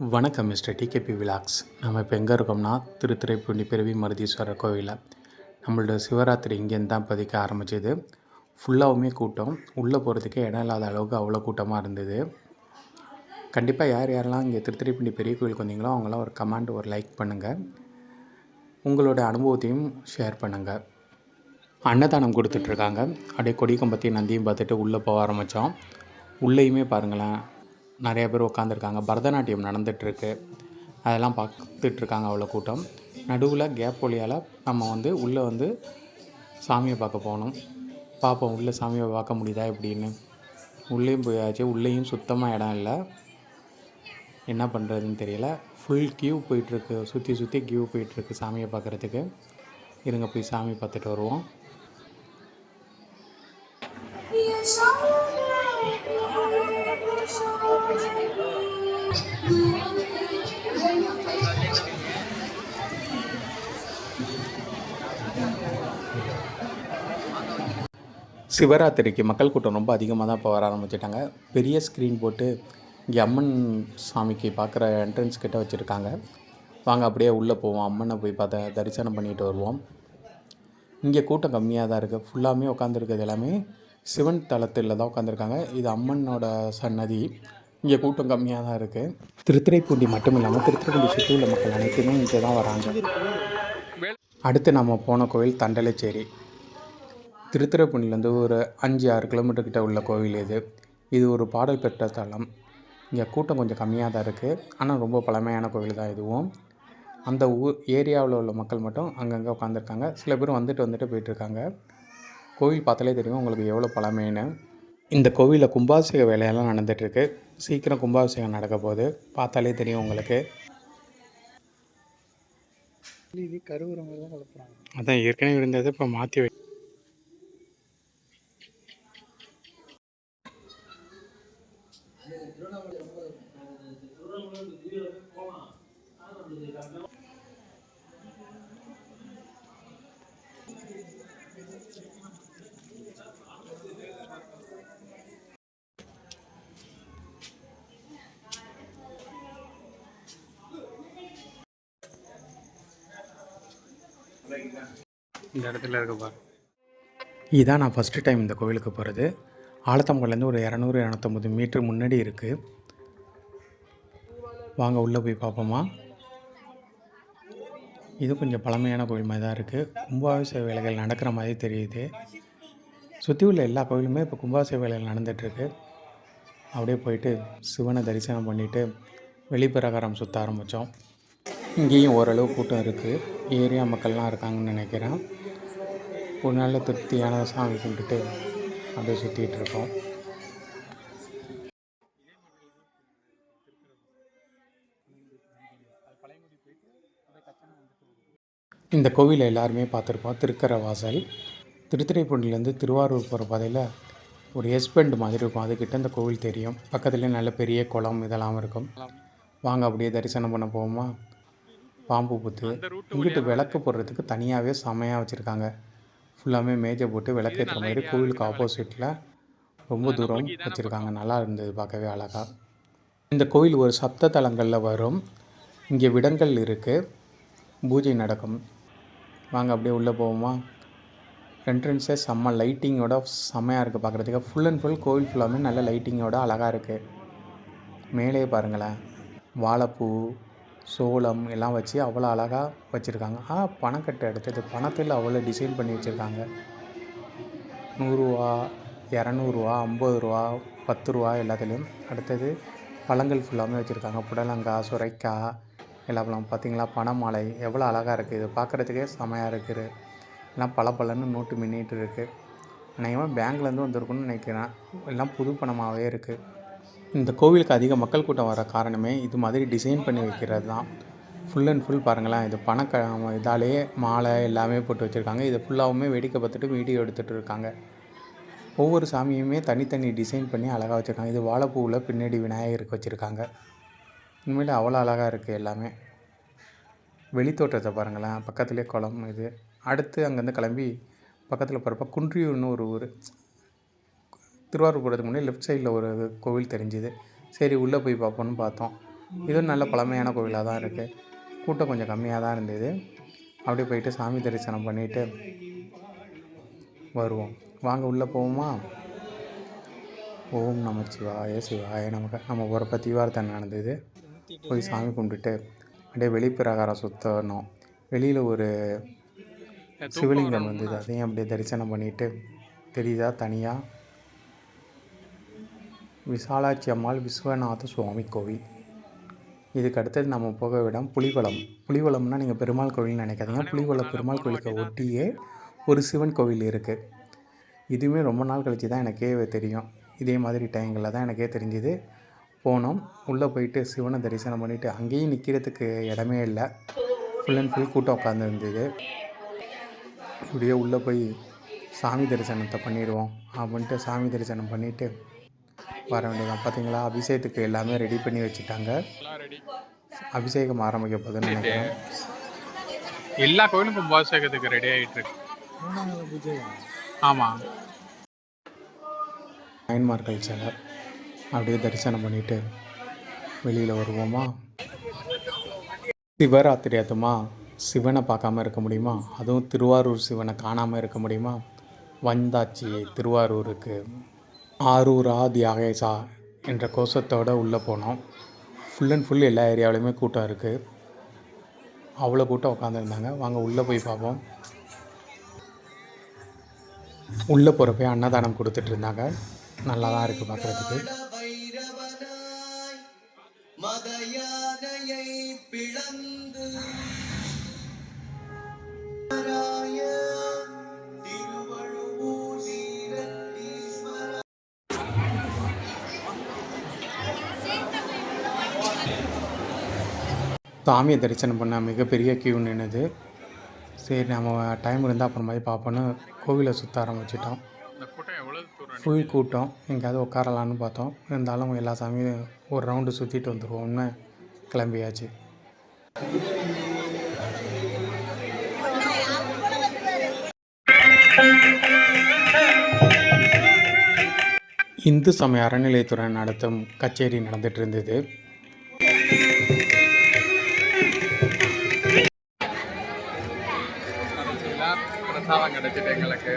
வணக்கம் mister DKP vlogs. நம்ம இப்போ எங்கே இருக்கோம்னா திருத்துறைப்பூண்டி பிறவி மருதீஸ்வரர் கோவிலில். நம்மளோட சிவராத்திரி இங்கேருந்து தான் பதிக்க ஆரம்பிச்சது. ஃபுல்லாகவுமே கூட்டம். உள்ளே போகிறதுக்கே இடம் இல்லாத அளவுக்கு அவ்வளோ கூட்டமாக இருந்தது. கண்டிப்பாக யார் யாரெல்லாம் இங்கே திருத்துறைப்பூண்டி பெரிய கோவிலுக்கு வந்தீங்களோ அவங்களாம் ஒரு கமெண்ட் ஒரு லைக் பண்ணுங்கள் உங்களோட அனுபவத்தையும் ஷேர் பண்ணுங்கள் அன்னதானம் கொடுத்துட்ருக்காங்க அப்படியே கொடி கம்பத்தையும் நந்தியும் பார்த்துட்டு உள்ளே போக ஆரம்பித்தோம் உள்ளேயுமே பாருங்களேன் நிறைய பேர் உட்காந்துருக்காங்க பரதநாட்டியம் நடந்துகிட்ருக்கு அதெல்லாம் பார்த்துட்ருக்காங்க அவ்வளோ கூட்டம். நடுவில் கேப் வழியால் நம்ம வந்து உள்ளே வந்து சாமியை பார்க்க போகணும். பார்ப்போம் உள்ளே சாமியை பார்க்க முடியுதா எப்படின்னு. உள்ளேயும் போயாச்சு. உள்ளேயும் சுத்தமாக இடம் இல்லை. என்ன பண்ணுறதுன்னு தெரியல. ஃபுல் கியூ போயிட்டுருக்கு. சுற்றி சுற்றி கியூ போயிட்டுருக்கு சாமியை பார்க்குறதுக்கு. இருங்க போய் சாமி பார்த்துட்டு வருவோம். சிவராத்திரிக்கு மக்கள் கூட்டம் ரொம்ப அதிகமாக தான் இப்போ வர ஆரம்பிச்சிட்டாங்க. பெரிய ஸ்க்ரீன் போட்டு இங்கே அம்மன் சாமிக்கு பார்க்குற என்ட்ரன்ஸ் கிட்ட வச்சுருக்காங்க. வாங்க அப்படியே உள்ளே போவோம். அம்மனை போய் பார்த்த தரிசனம் பண்ணிட்டு வருவோம். இங்கே கூட்டம் கம்மியாக தான் இருக்குது ஃபுல்லாமே உட்காந்துருக்கிறது எல்லாமே சிவன் தளத்தில் தான் உட்காந்துருக்காங்க இது அம்மனோட சன்னதி. இங்கே கூட்டம் கம்மியாக தான் இருக்குது திருத்துறைப்பூண்டி மட்டும் இல்லாமல் திருத்துறைப்பூண்டி சுற்றி உள்ள மக்கள் அனைத்துமே இங்கே தான் வராங்க. அடுத்து நம்ம போன கோவில் தண்டலைச்சேரி. திருத்துறைப்பூண்டிலேருந்து ஒரு அஞ்சு ஆறு கிலோமீட்டர் கிட்ட உள்ள கோவில் இது. இது ஒரு பாடல் பெற்ற தலம். இங்கே கூட்டம் கொஞ்சம் கம்மியாக தான் இருக்குது ஆனால் ரொம்ப பழமையான கோவில் தான் இதுவும். அந்த ஊர் ஏரியாவில் உள்ள மக்கள் மட்டும் அங்கங்கே உட்காந்துருக்காங்க சில பேர் வந்துட்டு வந்துட்டு போயிட்டுருக்காங்க. கோவில் பார்த்தாலே தெரியும் உங்களுக்கு எவ்வளோ பழமைன்னு. இந்த கோவிலில் கும்பாபிஷேக வேலையெல்லாம் நடந்துகிட்ருக்கு சீக்கிரம் கும்பாபிஷேகம் நடக்க போகுது பார்த்தாலே தெரியும் உங்களுக்கு. இது கருவுற மாதிரி தான் கலப்புறாங்க. அதான் ஏற்கனவே இருந்தது இப்போ மாற்றி வை இந்த இடத்துல இருக்க பாரு. இதான் நான் ஃபஸ்ட்டு டைம் இந்த கோவிலுக்கு போகிறது ஆலத்தம்பலேருந்து ஒரு இரநூறு இரநூத்தம்பது மீட்ரு முன்னாடி இருக்குது வாங்க உள்ளே போய் பார்ப்போமா? இது கொஞ்சம் பழமையான கோவில் மாதிரி தான் இருக்குது கும்பாபிஷேக வேலைகள் நடக்கிற மாதிரி தெரியுது. சுற்றி உள்ள எல்லா கோவிலுமே இப்போ கும்பாபிஷேக வேலைகள் நடந்துகிட்ருக்கு அப்படியே போயிட்டு சிவனை தரிசனம் பண்ணிவிட்டு வெளிப்பிரகாரம் சுற்ற ஆரம்பித்தோம் இங்கேயும் ஓரளவு கூட்டம் இருக்குது ஏரியா மக்கள்லாம் இருக்காங்கன்னு நினைக்கிறேன். ஒரு நல்ல திருப்தியான சாமி கும்பிட்டுட்டு அப்படியே சுற்றிகிட்டு இருக்கோம். இந்த கோவிலை எல்லாருமே பார்த்துருப்போம். திருக்கர வாசல் திருத்துறைப்பூண்டிலேருந்து திருவாரூர் போகிற பாதையில் ஒரு எஸ்பெண்ட் மாதிரி இருக்கும். அதுக்கிட்ட இந்த கோவில் தெரியும். பக்கத்துலேயே நல்ல பெரிய குளம் இதெல்லாம் இருக்கும். வாங்க அப்படியே தரிசனம் பண்ண போவோமா? பாம்பு புத்து இங்கிட்டு விளக்கு போடுறதுக்கு தனியாகவே செமையாக வச்சுருக்காங்க. ஃபுல்லாமே மேஜை போட்டு விளக்கு ஏற்றுற மாதிரி கோவிலுக்கு ஆப்போசிட்டில் ரொம்ப தூரம் வச்சுருக்காங்க. நல்லா இருந்தது பார்க்கவே அழகாக இந்த கோவில் ஒரு சப்த தலங்களில் வரும். இங்கே விடங்கள் இருக்குது பூஜை நடக்கும். வாங்க அப்படியே உள்ளே போவோமா? என்ட்ரன்ஸே செம்ம லைட்டிங்கோட செம்மையாக இருக்குது பார்க்குறதுக்கு. ஃபுல் அண்ட் ஃபுல் கோவில் ஃபுல்லாமே நல்ல லைட்டிங்கோட அழகாக இருக்குது மேலே பாருங்களேன். வாழைப்பூ சோளம் எல்லாம் வச்சு அவ்வளோ அழகாக வச்சுருக்காங்க. ஆ பணக்கட்டு அடுத்தது. பணத்தில் அவ்வளோ டிசைன் பண்ணி வச்சுருக்காங்க. நூறுரூவா இரநூறுவா ஐம்பது ரூபா பத்து ரூபா எல்லாத்துலேயும். அடுத்தது பழங்கள் ஃபுல்லாமே வச்சுருக்காங்க. புடலங்காய் சுரைக்காய் எல்லா பழம் பார்த்தீங்களா? பனைமாலை. எவ்வளோ அழகாக இருக்குது இது பார்க்குறதுக்கே செமையாக இருக்குது எல்லாம் பல பழன்னு நோட்டு மின்னிட்டு இருக்குது அநேகமாக பேங்க்லேருந்து வந்திருக்குன்னு நினைக்கிறேன். எல்லாம் புது பணமாகவே இருக்குது இந்த கோவிலுக்கு அதிக மக்கள் கூட்டம் வர காரணமே இது மாதிரி டிசைன் பண்ணி வைக்கிறது தான். ஃபுல் அண்ட் ஃபுல் பாருங்களேன். இது பணக்க இதாலே மாலை எல்லாமே போட்டு வச்சுருக்காங்க. இதை ஃபுல்லாகவுமே வேடிக்கை பார்த்துட்டு வீடியோ எடுத்துகிட்டு இருக்காங்க. ஒவ்வொரு சாமியுமே தனித்தனி டிசைன் பண்ணி அழகாக வச்சுருக்காங்க. இது வாழைப்பூவில் பின்னாடி விநாயகருக்கு வச்சுருக்காங்க. உண்மையில் அவ்வளோ அழகாக இருக்குது எல்லாமே. வெளித்தோட்டத்தை பாருங்களேன். பக்கத்துலேயே குளம் இது. அடுத்து அங்கேருந்து கிளம்பி பக்கத்தில் போகிறப்ப குன்றியூர்னு ஒரு ஊர். திருவாரூர் போகிறதுக்கு முன்னாடி லெஃப்ட் சைடில் ஒரு கோவில் தெரிஞ்சுது. சரி உள்ளே போய் பார்ப்போம்னு பார்த்தோம். இதுவும் நல்ல பழமையான கோவிலாக தான் இருக்குது கூட்டம் கொஞ்சம் கம்மியாக தான் இருந்தது. அப்படியே போயிட்டு சாமி தரிசனம் பண்ணிவிட்டு வருவோம். வாங்க உள்ளே போவோமா? ஓம் நமச்சிவாய சிவாய நமக்கு நம்ம போகிறப்ப தீவார்த்தனை நடந்தது. போய் சாமி கும்பிட்டுட்டு அப்படியே வெளிப்பிரகாரம் சுற்றணும் வெளியில் ஒரு சிவலிங்கம் வந்தது. அதையும் அப்படியே தரிசனம் பண்ணிட்டு தெரியுதா? தனியாக விசாலாட்சி அம்மாள் விஸ்வநாத சுவாமி கோவில். இதுக்கு அடுத்தது நம்ம போக இடம் புலிவலம் புலிவலம்னா நீங்கள் பெருமாள் கோவில்னு நினைக்காதீங்க. புலிவலம் பெருமாள் கோவிலுக்கு ஒட்டியே ஒரு சிவன் கோவில் இருக்குது இதுவுமே ரொம்ப நாள் கழிச்சு தான் எனக்கே தெரியும். இதே மாதிரி டைங்களில் தான் எனக்கே தெரிஞ்சுது. போனோம். உள்ளே போயிட்டு சிவனை தரிசனம் பண்ணிவிட்டு அங்கேயும் நிற்கிறதுக்கு இடமே இல்லை. ஃபுல் அண்ட் ஃபுல் கூட்டம் உட்காந்துருந்தது இப்படியே உள்ளே போய் சாமி தரிசனத்தை பண்ணிடுவோம். அப்படின்ட்டு சாமி தரிசனம் பண்ணிவிட்டு வர வேண்டியதான் பார்த்தீங்களா அபிஷேகத்துக்கு எல்லாமே ரெடி பண்ணி வச்சுட்டாங்க. அபிஷேகம் ஆரம்பிக்க போகுதுன்னு நினைக்கிறேன். எல்லா கோயிலும் கும்பாபிஷேகத்துக்கு ரெடி ஆகிட்டு இருக்கு ஆமாம் நாயன்மார்கள் சிலை அப்படியே தரிசனம் பண்ணிட்டு வெளியில் வருவோமா? சிவராத்திரி அதுமா சிவனை பார்க்காம இருக்க முடியுமா? அதுவும் திருவாரூர் சிவனை காணாமல் இருக்க முடியுமா? வந்தாச்சி திருவாரூருக்கு ஆரூரா தியாகேசா என்ற கோஷத்தோடு உள்ளே போனோம். ஃபுல் அண்ட் ஃபுல் எல்லா ஏரியாவிலையுமே கூட்டம் இருக்குது அவ்வளோ கூட்டம் உட்காந்துருந்தாங்க வாங்க உள்ளே போய் பார்ப்போம். உள்ளே போகிறப்ப அன்னதானம் கொடுத்துட்ருந்தாங்க நல்லா தான் இருக்குது பார்க்குறதுக்கு சாமியை தரிசனம் பண்ண மிகப்பெரிய கியூ நின்னுது சரி நம்ம டைம் இருந்தால் அப்புறமாதிரி பார்ப்போன்னு கோவிலை சுற்ற ஆரம்பிச்சிட்டோம். ஃபுல் கூட்டம். எங்கேயாவது உட்காரலான்னு பார்த்தோம். இருந்தாலும் எல்லா சாமியும் ஒரு ரவுண்டு சுற்றிட்டு வந்துடுவோம்னு கிளம்பியாச்சு. இந்து சமய அறநிலையத்துறை நடத்தும் கச்சேரி நடந்துட்டு இருந்தது. கிடைச்சிட்டு எங்களுக்கு.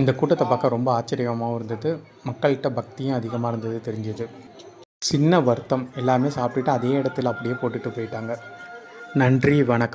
இந்த கூட்டத்தை பார்க்க ரொம்ப ஆச்சரியமாகவும் இருந்தது. மக்கள்கிட்ட பக்தியும் அதிகமாக இருந்தது தெரிஞ்சது. சின்ன வருத்தம் எல்லாமே சாப்பிட்டுட்டு அதே இடத்துல அப்படியே போட்டுட்டு போயிட்டாங்க. நன்றி வணக்கம்.